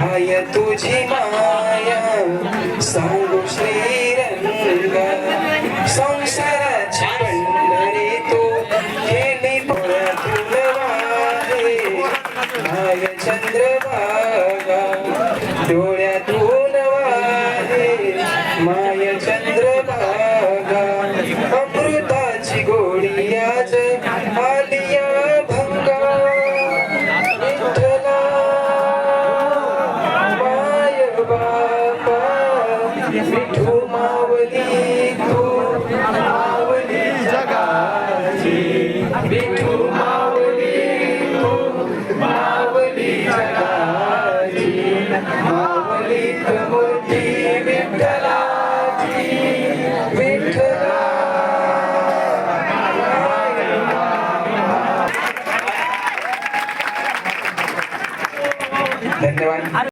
हाय तुझी माया. सांगू श्रीरंगा. संसाराची पंढरी तू. गेली पुण्यातून वाहे माय चंद्रभागा. डोळ्यातून वाहे. माय चंद्रभागा. अमृताची गोडी आज विठू मावली तू मावली जगाची विठू मावली तू मावली धन्यवाद.